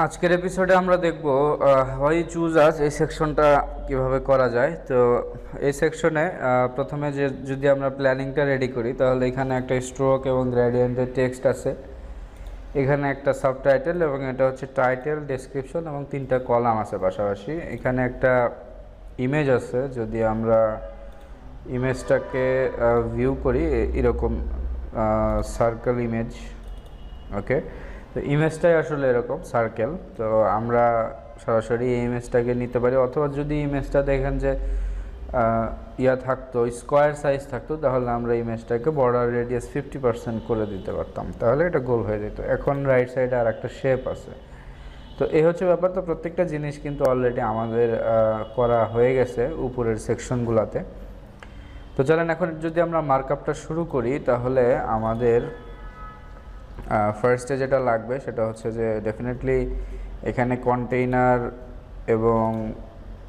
আজকের এপিসোডে আমরা দেখব হয় চুজ আস এই সেকশনটা কীভাবে করা যায়। তো এই সেকশনে প্রথমে যে, যদি আমরা প্ল্যানিংটা রেডি করি, তাহলে এখানে একটা স্ট্রোক এবং গ্র্যাডিয়েন্টের টেক্সট আছে। এখানে একটা সাবটাইটেল এবং এটা হচ্ছে টাইটেল ডেসক্রিপশন এবং তিনটা কলাম আছে পাশাপাশি। এখানে একটা ইমেজ আছে, যদি আমরা ইমেজটাকে ভিউ করি এরকম সার্কেল ইমেজ ওকে তো ইমেজটাই আসলে এরকম সার্কেল তো আমরা সরাসরি এই ইমেজটাকে নিতে পারি, অথবা যদি ইমেজটা দেখেন যে ইয়া থাকতো স্কোয়ার সাইজ থাকতো, তাহলে আমরা ইমেজটাকে বর্ডার রেডিয়াস ফিফটি পার্সেন্ট করে দিতে পারতাম। তাহলে এটা গোল হয়ে যেত। এখন রাইট সাইডে আর একটা শেপ আছে। তো এই হচ্ছে ব্যাপার। তো প্রত্যেকটা জিনিস কিন্তু অলরেডি আমাদের করা হয়ে গেছে উপরের সেকশনগুলোতে তো চলেন এখন যদি আমরা মার্কআপটা শুরু করি, তাহলে আমাদের ফার্স্টে যেটা লাগবে সেটা হচ্ছে যে ডেফিনেটলি এখানে কন্টেইনার এবং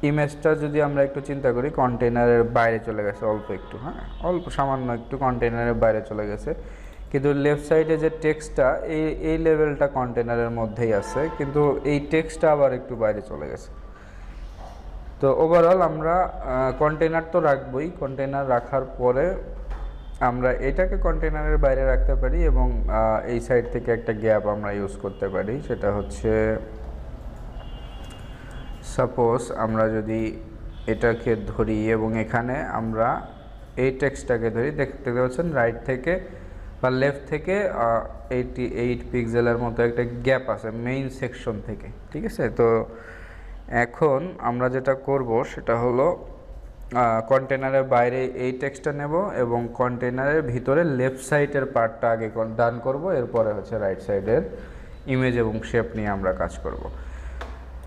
ইমেজটা যদি আমরা একটু চিন্তা করি কন্টেইনারের বাইরে চলে গেছে অল্প একটু হ্যাঁ? অল্প সামান্য একটু কন্টেইনারের বাইরে চলে গেছে। কিন্তু লেফট সাইডে যে টেক্সটটা এই এই লেভেলটা কন্টেইনারের মধ্যেই আছে, কিন্তু এই টেক্সটটা আবার একটু বাইরে চলে গেছে। তো ওভারঅল আমরা কন্টেনার তো রাখবই। কন্টেনার রাখার পরে আমরা এটাকে কন্টেনারের বাইরে রাখতে পারি এবং এই সাইড থেকে একটা গ্যাপ আমরা ইউজ করতে পারি। সেটা হচ্ছে সাপোজ আমরা যদি এটাকে ধরি এবং এখানে আমরা এই টেক্সটটাকে ধরি দেখতে পাচ্ছেন রাইট থেকে বা লেফট থেকে এইটি এইট পিক্সেলের মতো একটা গ্যাপ আছে মেইন সেকশন থেকে, ঠিক আছে? তো এখন আমরা যেটা করব সেটা হলো কন্টেনারের বাইরে এই টেক্সটটা নেব এবং কন্টেনারের ভিতরে লেফট সাইডের পার্টটা আগে ডান করব, এরপরে হচ্ছে রাইট সাইডের ইমেজ এবং শেপ নিয়ে আমরা কাজ করব।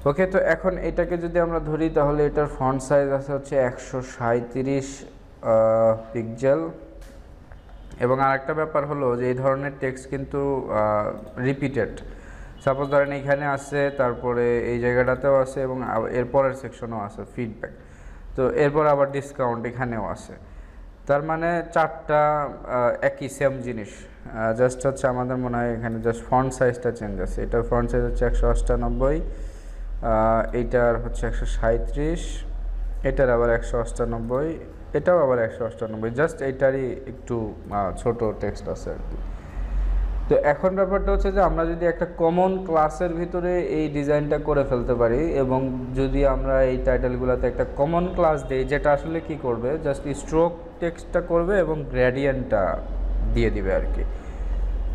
ওকে তো এখন এটাকে যদি আমরা ধরি, তাহলে এটার ফন্ট সাইজ আছে হচ্ছে একশো সাঁত্রিশ পিক্সেল এবং আরেকটা ব্যাপার হলো যে এই ধরনের টেক্সট কিন্তু রিপিটেড সাপোজ ধরেন এখানে আছে, তারপরে এই জায়গাটাতেও আছে এবং এরপরের সেকশনও আছে ফিডব্যাক তো এরপর আবার ডিসকাউন্ট এখানেও আছে। তার মানে চারটা একই সেম জিনিস। জাস্ট হচ্ছে আমাদের মনে হয় এখানে জাস্ট ফন্ট সাইজটা চেঞ্জ আছে। এটার ফন্ট সাইজ হচ্ছে একশো অষ্টানব্বই এইটার হচ্ছে একশো সাঁত্রিশ এটার আবার একশো অষ্টানব্বই, এটাও আবার একশো অষ্টানব্বই। জাস্ট এইটারই একটু ছোট টেক্সট আছে আর কি। তো এখন ব্যাপারটা হচ্ছে যে আমরা যদি একটা কমন ক্লাসের ভিতরে এই ডিজাইনটা করে ফেলতে পারি এবং যদি আমরা এই টাইটেলগুলোতে একটা কমন ক্লাস দিই, যেটা আসলে কি করবে? জাস্ট স্ট্রোক টেক্সটটা করবে এবং গ্রেডিয়েন্টটা দিয়ে দিবে আর কি।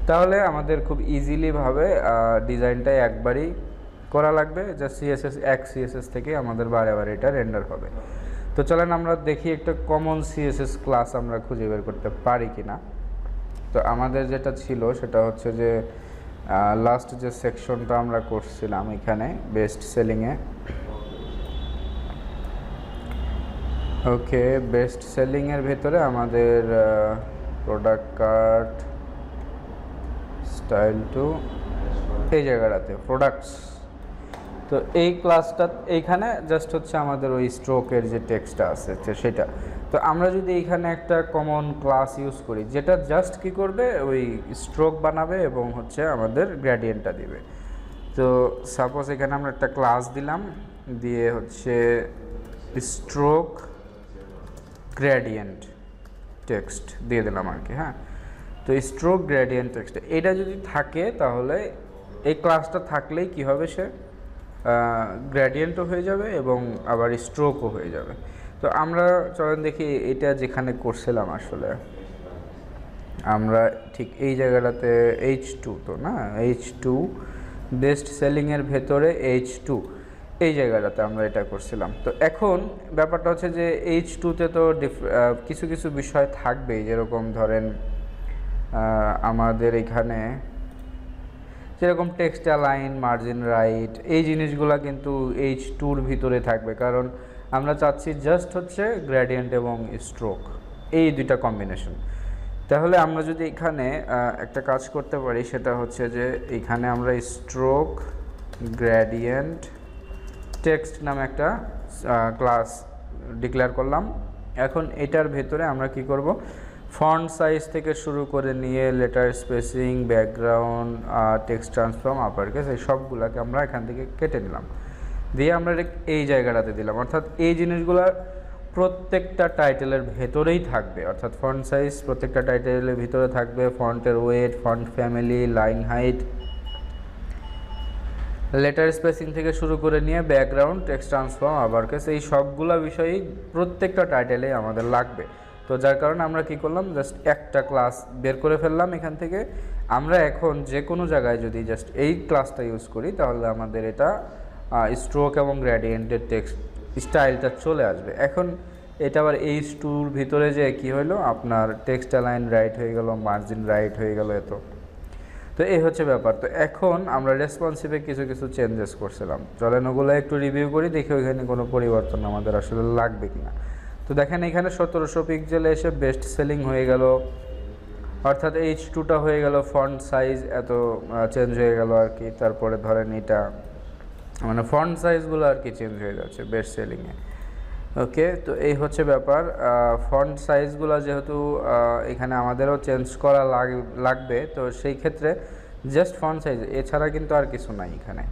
তাহলে আমাদের খুব ইজিলিভাবে ডিজাইনটা একবারই করা লাগবে। জাস্ট সিএসএস এক সিএসএস থেকে আমাদের বারে বারে এটা রেন্ডার হবে। তো চলেন আমরা দেখি একটা কমন সিএসএস ক্লাস আমরা খুঁজে বের করতে পারি কিনা। তো আমাদের যেটা ছিল সেটা হচ্ছে যে লাস্ট যে সেকশনটা আমরা করছিলাম এখানে বেস্ট সেলিংয়ে ওকে বেস্ট সেলিংয়ের ভেতরে আমাদের প্রোডাক্ট কার্ড স্টাইল টু এই জায়গাটাতে প্রোডাক্টস তো এই ক্লাসটা এইখানে জাস্ট হচ্ছে আমাদের ওই স্ট্রোকের যে টেক্সটটা আছে সেটা। তো আমরা যদি এইখানে একটা কমন ক্লাস ইউজ করি, যেটা জাস্ট কি করবে? ওই স্ট্রোক বানাবে এবং হচ্ছে আমাদের গ্র্যাডিয়েন্টটা দিবে। তো সাপোজ এখানে আমরা একটা ক্লাস দিলাম, দিয়ে হচ্ছে স্ট্রোক গ্র্যাডিয়েন্ট টেক্সট দিয়ে দিলাম আর কি হ্যাঁ? তো স্ট্রোক গ্র্যাডিয়েন্ট টেক্সট এটা যদি থাকে তাহলে এই ক্লাসটা থাকলেই কি হবে সে? গ্র্যাডিয়েন্টও হয়ে যাবে এবং আবার স্ট্রোকও হয়ে যাবে। তো আমরা, চলেন দেখি এটা যেখানে করছিলাম আসলে। আমরা ঠিক এই জায়গাটাতে এইচ টু তো না? এইচ টু বেস্ট সেলিংয়ের ভেতরে এইচ টু এই জায়গাটাতে আমরা এটা করছিলাম। তো এখন ব্যাপারটা হচ্ছে যে এইচ টুতে তো কিছু কিছু বিষয় থাকবেই। যেরকম ধরেন আমাদের এখানে যেরকম টেক্সট লাইন মার্জিন রাইট এই জিনিসগুলো কিন্তু এইচ টুর ভিতরে থাকবে। কারণ আমরা চাচ্ছি জাস্ট হচ্ছে গ্র্যাডিয়েন্ট এবং স্ট্রোক এই দুইটা কম্বিনেশন তাহলে আমরা যদি এখানে একটা কাজ করতে পারি, সেটা হচ্ছে যে এখানে আমরা স্ট্রোক গ্র্যাডিয়েন্ট টেক্সট নামে একটা ক্লাস ডিক্লেয়ার করলাম। এখন এটার ভেতরে আমরা কি করব? ফন্ট সাইজ থেকে শুরু করে নিয়ে letter spacing, background text transform upper case এই সবগুলোকে আমরা এখান থেকে কেটে নিলাম। দিয়ে আমরা এই জায়গাটাতে দিলাম। অর্থাৎ এই জিনিসগুলো প্রত্যেকটা টাইটেলের ভেতরেই থাকবে। অর্থাৎ ফন্ট সাইজ প্রত্যেকটা টাইটেলের ভিতরে থাকবে। ফন্টের weight, font family, line height. Letter spacing থেকে শুরু করে নিয়ে background, text transform upper case এই সবগুলো বিষয়ই প্রত্যেকটা টাইটেলে আমাদের লাগবে। তো যার কারণে আমরা কি করলাম জাস্ট একটা ক্লাস বের করে ফেললাম এখান থেকে। আমরা এখন যে কোনো জায়গায় যদি জাস্ট এই ক্লাসটা ইউজ করি, তাহলে আমাদের এটা স্ট্রোক এবং গ্র্যাডিয়েন্টের টেক্সট স্টাইলটা চলে আসবে। এখন এটা আবার এই স্টুর ভিতরে যে কি হলো আপনার টেক্সট লাইন রাইট হয়ে গেল মার্জিন রাইট হয়ে গেল এত। তো এই হচ্ছে ব্যাপার। তো এখন আমরা রেসপন্সিভে কিছু কিছু চেঞ্জেস করছিলাম। চলেন ওগুলো একটু রিভিউ করি, দেখি ওইখানে কোনো পরিবর্তন আমাদের আসলে লাগবে কিনা। তো দেখেন এখানে সতেরোশো পিক্সেলে এসে বেস্ট সেলিং হয়ে গেল। অর্থাৎ এইচ টুটা হয়ে গেল ফন্ট সাইজ এত চেঞ্জ হয়ে গেল আর কি। তারপরে ধরেন এটা মানে ফন্ট সাইজগুলো আর কি চেঞ্জ হয়ে যাচ্ছে বেস্ট সেলিংয়ে ওকে তো এই হচ্ছে ব্যাপার। ফন্ট সাইজগুলো যেহেতু এখানে আমাদেরও চেঞ্জ করা লাগ- লাগবে, তো সেই ক্ষেত্রে জাস্ট ফন্ট সাইজ এছাড়া কিন্তু আর কিছু নাই এখানে।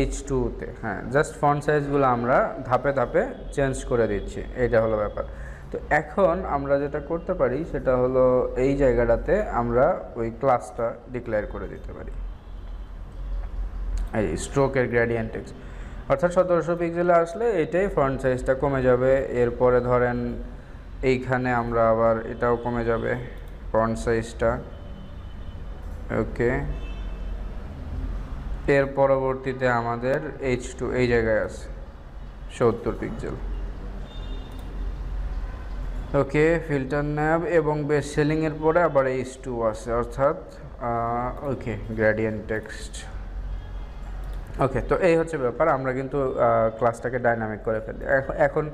এইচ টুতে হ্যাঁ জাস্ট ফন্ট সাইজগুলো আমরা ধাপে ধাপে চেঞ্জ করে দিচ্ছি। এটা হলো ব্যাপার। তো এখন আমরা যেটা করতে পারি, সেটা হলো এই জায়গাটাতে আমরা ওই ক্লাসটা ডিক্লেয়ার করে দিতে পারি। এই স্ট্রোকের গ্রেডিয়েন্ট টেক্সট অর্থাৎ সতেরোশো পিক্সেলে আসলে এটাই ফ্রন্ট সাইজটা কমে যাবে। এরপরে ধরেন এইখানে আমরা আবার এটাও কমে যাবে ফ্রন্ট সাইজটা ওকে এর পরবর্তীতে আমাদের এইচ টু এই জায়গায় আছে, সত্তর পিক্সেল ওকে ফিল্টার ন্যাব এবং বেস সেলিংয়ের পরে আবার এইচ টু আছে, অর্থাৎ ওকে গ্রেডিয়েন্ট টেক্সট ওকে তো এই হচ্ছে ব্যাপার, আমরা কিন্তু ক্লাসটাকে ডাইনামিক করে ফেলি। এখন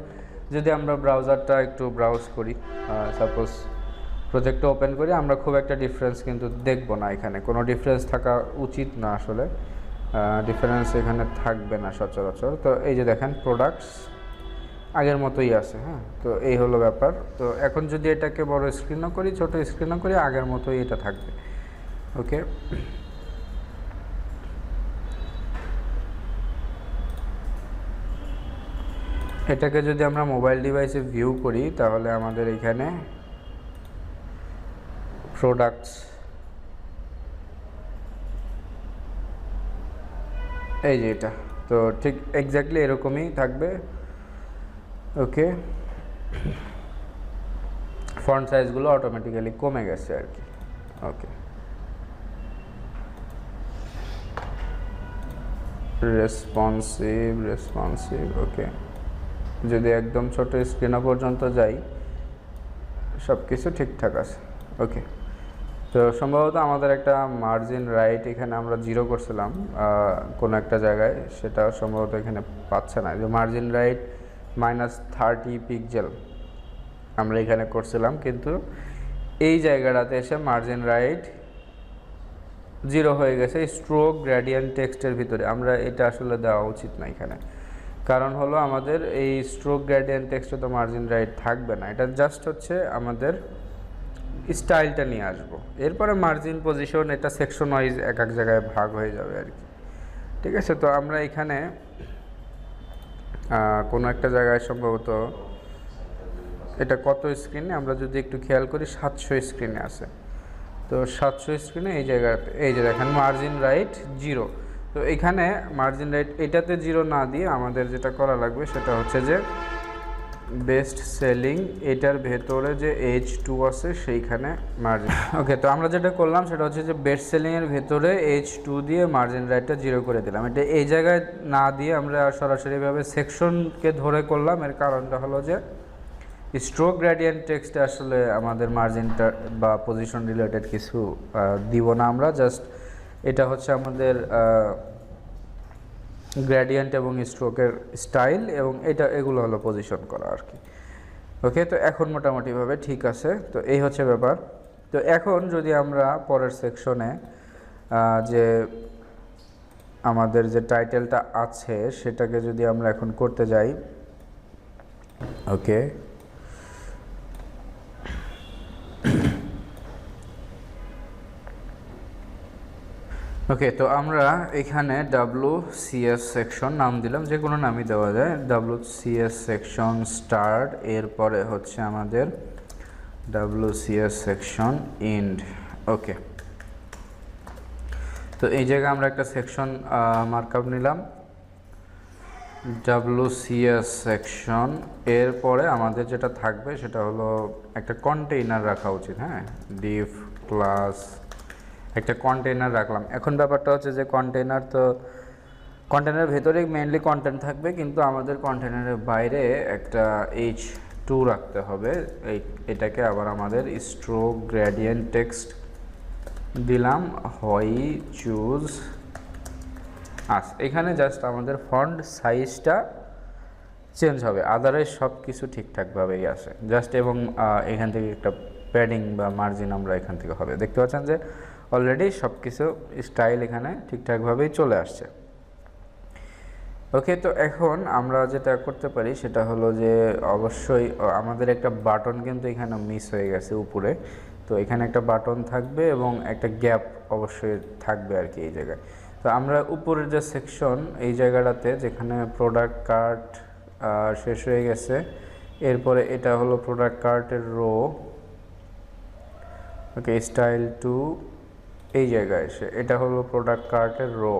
যদি আমরা ব্রাউজারটা একটু ব্রাউজ করি সাপোজ প্রজেক্টটা ওপেন করি, আমরা খুব একটা ডিফারেন্স কিন্তু দেখব না এখানে। কোনো ডিফারেন্স থাকা উচিত না আসলে। ডিফারেন্স এখানে থাকবে না সচরাচর। তো এই যে দেখেন প্রোডাক্টস আগের মতোই আছে হ্যাঁ? তো এই হলো ব্যাপার। তো এখন যদি এটাকে বড় স্ক্রিনও করি, ছোট স্ক্রিনও করি, আগের মতোই এটা থাকবে। ওকে এটাকে যদি আমরা মোবাইল ডিভাইসে ভিউ করি, তাহলে আমাদের এখানে প্রোডাক্টস এই যে এটা। তো ঠিক এক্স্যাক্টলি এরকমই থাকবে। ওকে ফন্ট সাইজগুলো অটোমেটিক্যালি কমে গেছে আর কি। ওকে রেসপন্সিভ রেসপন্সিভ ওকে যদি একদম ছোট স্ক্রিনও পর্যন্ত যাই সব কিছু ঠিকঠাক আছে। ওকে তো সম্ভবত আমাদের একটা মার্জিন রাইট এখানে আমরা জিরো করছিলাম কোনো একটা জায়গায়, সেটা সম্ভবত এখানে পাচ্ছে না। যে margin right minus thirty pixel আমরা এখানে করছিলাম, কিন্তু এই জায়গাটাতে এসে মার্জিন রাইট জিরো হয়ে গেছে স্ট্রোক গ্রেডিয়েন্ট টেক্সটের ভিতরে। আমরা এটা আসলে দেওয়া উচিত না এখানে। কারণ হলো আমাদের এই স্ট্রোক গ্রেডিয়েন্ট টেক্সটে তো মার্জিন রাইট থাকবে না। এটা জাস্ট হচ্ছে আমাদের স্টাইলটা নিয়ে আসব। এরপরে মার্জিন পজিশন এটা সেকশন ওয়াইজ এক এক জায়গায় ভাগ হয়ে যাবে আর কি। ঠিক আছে, তো আমরা এখানে কোনো একটা জায়গায় সম্ভবত এটা কত স্ক্রিনে আমরা যদি একটু খেয়াল করি, সাতশো স্ক্রিনে আছে। তো সাতশো স্ক্রিনে এই জায়গাতে, এই যে দেখেন মার্জিন রাইট জিরো তো এখানে মার্জিন রাইট এটাতে জিরো না দিয়ে আমাদের যেটা করা লাগবে সেটা হচ্ছে যে বেস্ট সেলিং এটার ভেতরে যে এইচ টু আছে সেইখানে মার্জিন ওকে তো আমরা যেটা করলাম সেটা হচ্ছে যে বেস্ট সেলিংয়ের ভেতরে এইচ টু দিয়ে মার্জিন রাইটটা জিরো করে দিলাম। এটা এই জায়গায় না দিয়ে আমরা সরাসরিভাবে সেকশনকে ধরে করলাম। এর কারণটা হলো যে স্ট্রোক গ্রেডিয়েন্ট টেক্সটে আসলে আমাদের মার্জিনটা বা পজিশন রিলেটেড কিছু দিব না আমরা। জাস্ট এটা হচ্ছে আমাদের গ্রেডিয়েন্ট এবং স্ট্রোকের স্টাইল এবং এটা, এগুলো হলো পজিশন করা আর কি। ওকে তো এখন মোটামুটিভাবে ঠিক আছে। তো এই হচ্ছে ব্যাপার। তো এখন যদি আমরা পরের সেকশনে যে আমাদের যে টাইটেলটা আছে, সেটাকে যদি আমরা এখন করতে যাই। ওকে ওকে তো আমরা এখানে ডাব্লু সিএস সেকশন নাম দিলাম, যে কোনো নামই দেওয়া যায়। ডাব্লু সিএস সেকশন স্টার্ট এরপরে হচ্ছে আমাদের W CS section end okay তো এই জায়গায় আমরা একটা সেকশন মার্কআপ নিলাম। ডাব্লুসিএস সেকশন এরপরে আমাদের যেটা থাকবে সেটা হলো একটা কন্টেইনার রাখা উচিত হ্যাঁ? ডিফ ক্লাস একটা কন্টেইনার রাখলাম। এখন ব্যাপারটা হচ্ছে যে কন্টেনার তো কন্টেনারের ভেতরে মেনলি কন্টেন্ট থাকবে, কিন্তু আমাদের কন্টেনারের বাইরে একটা এইচ টু রাখতে হবে। এই, এটাকে আবার আমাদের স্ট্রোক গ্রেডিয়েন্ট টেক্সট দিলাম। হয় চুজ আস এখানে জাস্ট আমাদের ফন্ট সাইজটা চেঞ্জ হবে। আদারওয়াইজ সব কিছু ঠিকঠাকভাবেই আসে জাস্ট এবং এখান থেকে একটা প্যাডিং বা মার্জিন আমরা এখান থেকে হবে। দেখতে পাচ্ছেন যে অলরেডি সব কিছু স্টাইল এখানে ঠিকঠাকভাবেই চলে আসছে। ওকে তো এখন আমরা যেটা করতে পারি সেটা হলো যে অবশ্যই আমাদের একটা বাটন কিন্তু এখানে মিস হয়ে গেছে উপরে। তো এখানে একটা বাটন থাকবে এবং একটা গ্যাপ অবশ্যই থাকবে আর কি এই জায়গায়। তো আমরা উপরের যে সেকশন এই জায়গাটাতে যেখানে প্রোডাক্ট কার্ড শেষ হয়ে গেছে, এরপরে এটা হলো প্রোডাক্ট কার্টের রো ওকে স্টাইল টু এই জায়গায় এসে। এটা হলো প্রোডাক্ট কার্টের রো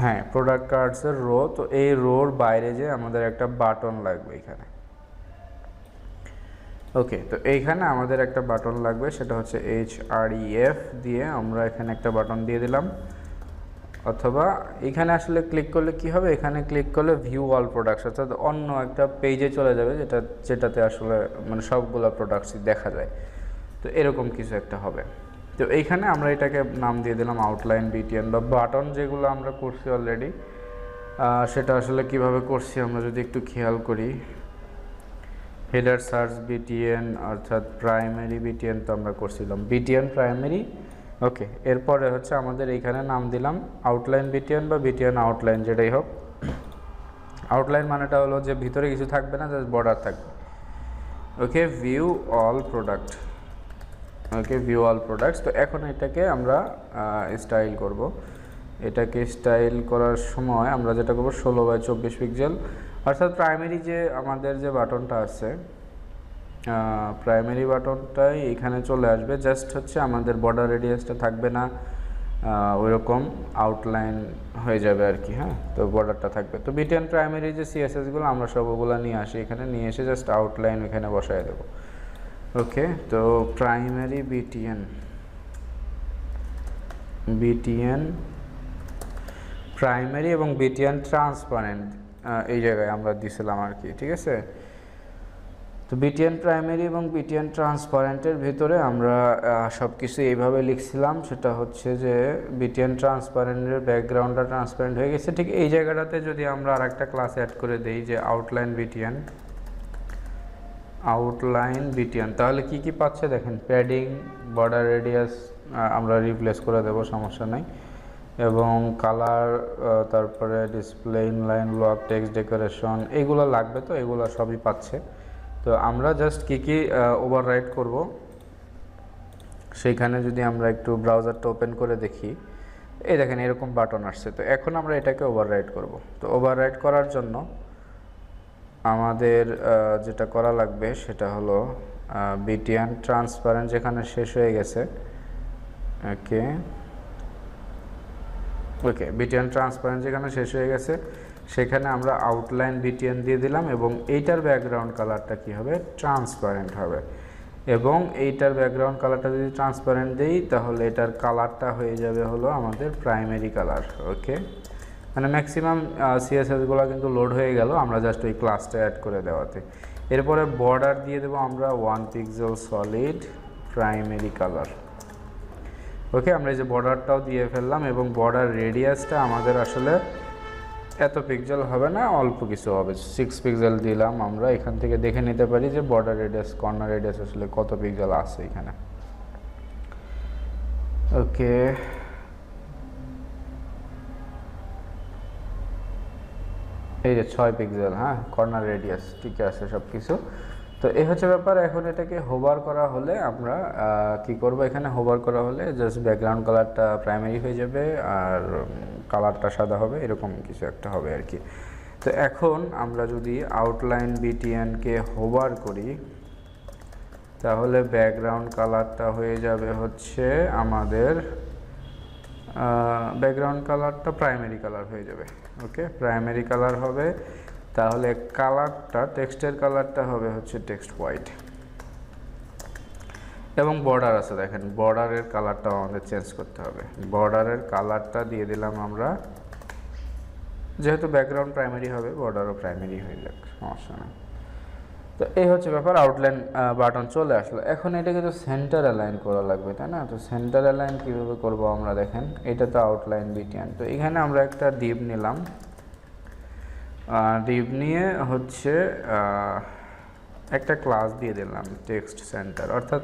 হ্যাঁ প্রোডাক্ট কার্ডসের রো তো এই রোর বাইরে যে আমাদের একটা বাটন লাগবে এখানে। ওকে তো এইখানে আমাদের একটা বাটন লাগবে। সেটা হচ্ছে এইচ আর এফ দিয়ে আমরা এখানে একটা বাটন দিয়ে দিলাম। অথবা এখানে আসলে ক্লিক করলে কি হবে? এখানে ক্লিক করলে ভিউ অল প্রোডাক্টস অর্থাৎ অন্য একটা পেজে চলে যাবে যেটা, যেটাতে আসলে মানে সবগুলো প্রোডাক্টসই দেখা যায়। তো এরকম কিছু একটা হবে। তো এইখানে আমরা এটাকে নাম দিয়ে দিলাম আউটলাইন বিটিএন বা বাটন যেগুলো আমরা করছি অলরেডি সেটা আসলে কীভাবে করছি আমরা যদি একটু খেয়াল করি। হেডার সার্চ বিটিএন অর্থাৎ প্রাইমারি বিটিএন তো আমরা করছিলাম। বিটিএন প্রাইমারি ওকে, এরপরে হচ্ছে আমাদের এইখানে নাম দিলাম আউটলাইন বিটিএন বা বিটিএন আউটলাইন যেটাই হোক। আউটলাইন মানেটা হলো যে ভিতরে কিছু থাকবে না জাস্ট বর্ডার থাকবে। Okay view all product okay view all products তো এখন এটাকে আমরা স্টাইল করব। এটাকে স্টাইল করার সময় আমরা যেটা করব, ষোলো বাই চব্বিশ পিক্সেল অর্থাৎ প্রাইমারি যে আমাদের যে বাটনটা আছে প্রাইমারি বাটনটাই এখানে চলে আসবে। জাস্ট হচ্ছে আমাদের বর্ডার রেডিয়াসটা থাকবে না ওইরকম আউটলাইন হয়ে যাবে আর কি হ্যাঁ? তো বর্ডারটা থাকবে। তো বিটেন প্রাইমারি যে সিএসএসগুলো আমরা সবগুলো নিয়ে আসি এখানে। নিয়ে এসে জাস্ট আউটলাইন এখানে বসায় দেবো। ওকে তো প্রাইমারি বিটিএন বিটিএন প্রাইমারি এবং বিটিএন ট্রান্সপারেন্ট এই জায়গায় আমরা দিছিলাম আর কি, ঠিক আছে? তো বিটিএন প্রাইমারি এবং বিটিএন ট্রান্সপারেন্টের ভিতরে আমরা সব কিছু এইভাবে লিখছিলাম। সেটা হচ্ছে যে বিটিএন ট্রান্সপারেন্টের ব্যাকগ্রাউন্ডটা ট্রান্সপারেন্ট হয়ে গেছে। ঠিক এই জায়গাটাতে যদি আমরা আর একটা ক্লাস অ্যাড করে দিই যে আউটলাইন বিটিএন আউটলাইন বিটিএন তাহলে কি কি পাচ্ছে দেখেন? প্যাডিং বর্ডার রেডিয়াস আমরা রিপ্লেস করে দেব, সমস্যা নাই। এবং কালার তারপরে display inline block text decoration এগুলো লাগবে তো? এগুলো সবই পাচ্ছে। তো আমরা জাস্ট কী কী ওভাররাইট করব, সেইখানে যদি আমরা একটু ব্রাউজারটা ওপেন করে দেখি, এই দেখেন এরকম বাটন আসছে। তো এখন আমরা এটাকে ওভাররাইট করব। তো ওভাররাইট করার জন্য আমাদের যেটা করা লাগবে সেটা হলো বিটিএন ট্রান্সপারেন্ট যেখানে শেষ হয়ে গেছে। ওকে ওকে বিটিএন ট্রান্সপারেন্ট যেখানে শেষ হয়ে গেছে। সেখানে আমরা আউটলাইন বিটিএন দিয়ে দিলাম এবং এইটার ব্যাকগ্রাউন্ড কালারটা কি হবে? ট্রান্সপারেন্ট হবে। এবং এইটার ব্যাকগ্রাউন্ড কালারটা যদি ট্রান্সপারেন্ট দিই, তাহলে এটার কালারটা হয়ে যাবে হলো আমাদের প্রাইমারি কালার ওকে মানে ম্যাক্সিমাম সিএসএসগুলো কিন্তু লোড হয়ে গেল, আমরা জাস্ট ওই ক্লাসটা অ্যাড করে দেওয়াতে। এরপরে বর্ডার দিয়ে দেবো আমরা one pixel solid primary colour okay আমরা এই যে বর্ডারটাও দিয়ে ফেললাম এবং বর্ডার রেডিয়াসটা আমাদের আসলে এত পিক্সেল হবে না, অল্প কিছু হবে। সিক্স পিক্সেল দিলাম আমরা, এখান থেকে দেখে নিতে পারি যে বর্ডার রেডিয়াস কর্নার রেডিয়াস আসলে কত পিক্সেল আছে এখানে। ওকে এই যে ছয় পিক্সেল হ্যাঁ? কর্নার রেডিয়াস ঠিক আছে সব কিছু তো এই হচ্ছে ব্যাপার, এখন এটাকে হোভার করা হলে আমরা কি করব এখানে? হোভার করা হলে জাস্ট ব্যাকগ্রাউন্ড কালারটা প্রাইমারি হয়ে যাবে, আর কালারটা সাদা হবে, এরকম কিছু একটা হবে আর কি। তো এখন আমরা যদি আউটলাইন বিটিএনকে হোভার করি, তাহলে ব্যাকগ্রাউন্ড কালারটা হয়ে যাবে হচ্ছে আমাদের ব্যাকগ্রাউন্ড কালারটা প্রাইমারি কালার হয়ে যাবে ওকে প্রাইমারি কালার হবে, তাহলে কালারটা টেক্সটের কালারটা হবে হচ্ছে টেক্সট হোয়াইট এবং বর্ডার আছে দেখেন বর্ডারের কালারটাও আমাদের চেঞ্জ করতে হবে। বর্ডারের কালারটা দিয়ে দিলাম আমরা। যেহেতু ব্যাকগ্রাউন্ড প্রাইমারি হবে বর্ডারও প্রাইমারি হয়ে যাক, সমস্যা নেই। তো এই হচ্ছে ব্যাপার আউটলাইন বাটন চলে আসলো। এখন এটাকে তো সেন্টার অ্যালাইন করা লাগবে, তাই না? তো সেন্টার অ্যালাইন কীভাবে করব আমরা দেখেন, এটা তো আউটলাইন বিটিয়ান তো এখানে আমরা একটা ডিপ নিলাম। ডিপ নিয়ে হচ্ছে একটা ক্লাস দিয়ে দিলাম টেক্সট সেন্টার অর্থাৎ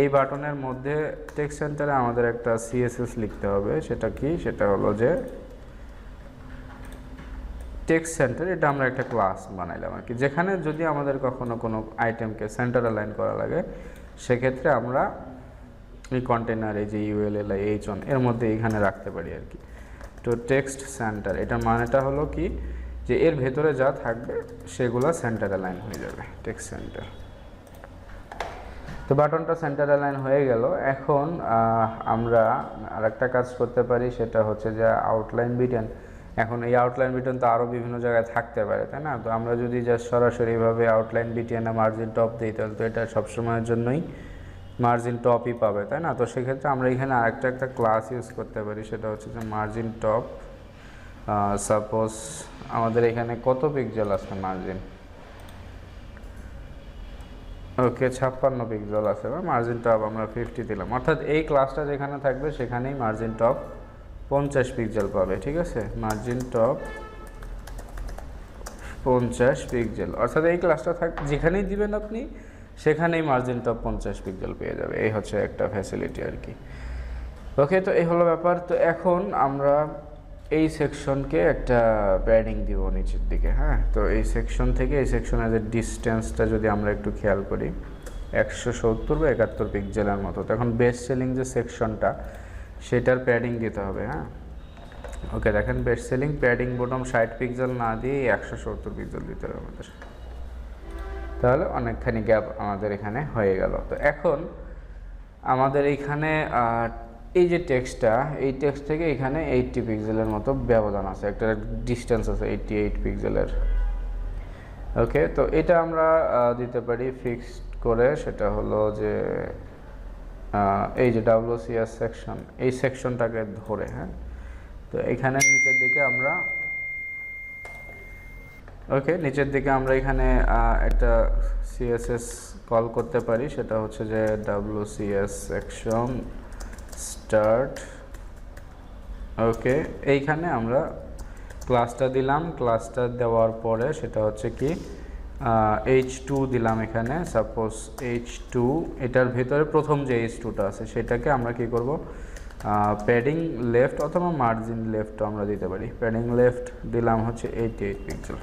এই বাটনের মধ্যে টেক্সট সেন্টারে আমাদের একটা সিএসএস লিখতে হবে। সেটা কি? সেটা হলো যে টেক্সট সেন্টার এটা আমরা একটা ক্লাস বানাইলাম আর কি যেখানে যদি আমাদের কখনো কোনো আইটেমকে সেন্টার অ্যালাইন করা লাগে, সেক্ষেত্রে আমরা এই কন্টেনার এই যে ইউএলএল এইচ অন এর মধ্যে এখানে রাখতে পারি আর কি তো টেক্সট সেন্টার এটা মানেটা হলো কি? যে এর ভেতরে যা থাকবে, সেগুলো সেন্টার অ্যালাইন হয়ে যাবে টেক্সট সেন্টার তো বাটনটা সেন্টার অ্যালাইন হয়ে গেল। এখন আমরা আরেকটা কাজ করতে পারি, সেটা হচ্ছে যে আউটলাইন বিটেন এখন এই আউটলাইন বিটেন তো আরও বিভিন্ন জায়গায় থাকতে পারে, তাই না? তো আমরা যদি জাস্ট সরাসরিভাবে আউটলাইন বিটেনে মার্জিন টপ দিই, তাহলে তো এটা সবসময়ের জন্যই মার্জিন টপই পাবে, তাই না? তো সেক্ষেত্রে আমরা এখানে আরেকটা একটা ক্লাস ইউজ করতে পারি, সেটা হচ্ছে যে মার্জিন টপ সাপোজ আমাদের এখানে কত পিক্সেল আছে মার্জিন ওকে, ছাপ্পান্ন পিক্সেল আছে বা মার্জিন টপ আমরা ফিফটি দিলাম। অর্থাৎ এই ক্লাসটা যেখানে থাকবে, সেখানেই মার্জিন টপ পঞ্চাশ পিক্সেল পাবে, ঠিক আছে? মার্জিন টপ পঞ্চাশ পিক্সেল অর্থাৎ এই ক্লাসটা থাক যেখানেই দিবেন আপনি, সেখানেই মার্জিন টপ পঞ্চাশ পিক্সেল পেয়ে যাবে। এই হচ্ছে একটা ফ্যাসিলিটি আর কি। ওকে, তো এই হলো ব্যাপার। তো এখন আমরা এই সেকশনকে একটা প্যাডিং দিব নিচের দিকে হ্যাঁ? তো এই সেকশন থেকে এই সেকশনের যে ডিস্টেন্সটা যদি আমরা একটু খেয়াল করি, একশো সত্তর বা একাত্তর পিক্সেলের মতো। তো এখন বেস্ট সেলিং যে সেকশনটা সেটার প্যাডিং দিতে হবে হ্যাঁ? ওকে, দেখেন বেস্ট সেলিং প্যাডিং বটম ষাট পিক্সেল না দিয়ে একশো সত্তর পিক্সেল দিতে হবে আমাদের। তাহলে অনেকখানি গ্যাপ আমাদের এখানে হয়ে গেল। তো এখন আমাদের এইখানে এই যে টেক্সটটা এই টেক্সট থেকে এখানে এইটটি পিক্সেলের মতো ব্যবধান আছে। একটা ডিস্টেন্স আছে এইটটি এইট পিক্সেলের ওকে তো এটা আমরা দিতে পারি ফিক্সড করে। সেটা হলো যে এই যে ডাব্লিউসিএস সেকশন এই সেকশনটাকে ধরে হ্যাঁ? তো এখানে নিচের দিকে আমরা ওকে নিচের দিকে আমরা এখানে একটা সিএসএস কল করতে পারি। সেটা হচ্ছে যে ডাব্লিউসিএস সেকশন স্টার্ট ওকে এইখানে আমরা ক্লাসটা দিলাম। ক্লাসটা দেওয়ার পরে সেটা হচ্ছে কি এইচ টু দিলাম এখানে। সাপোজ এইচ টু এটার ভিতরে প্রথম যে এইচ টুটা আছে, সেটাকে আমরা কি করব? প্যাডিং লেফট অথবা মার্জিন লেফট আমরা দিতে পারি। প্যাডিং লেফট দিলাম হচ্ছে এইটি এইট পিক্সেল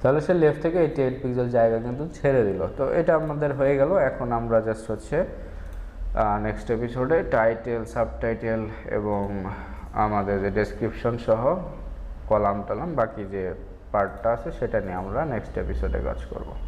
তাহলে সে লেফট থেকে এইটি এইট পিক্সেল জায়গা কিন্তু ছেড়ে দিল। তো এটা আমাদের হয়ে গেল। এখন আমরা জাস্ট হচ্ছে নেক্সট এপিসোডে টাইটেল সাবটাইটেল এবং আমাদের যে ডেসক্রিপশন সহ কলাম টলাম বাকি যে পার্টটা আছে সেটা নিয়ে আমরা নেক্সট এপিসোডে কাজ করব।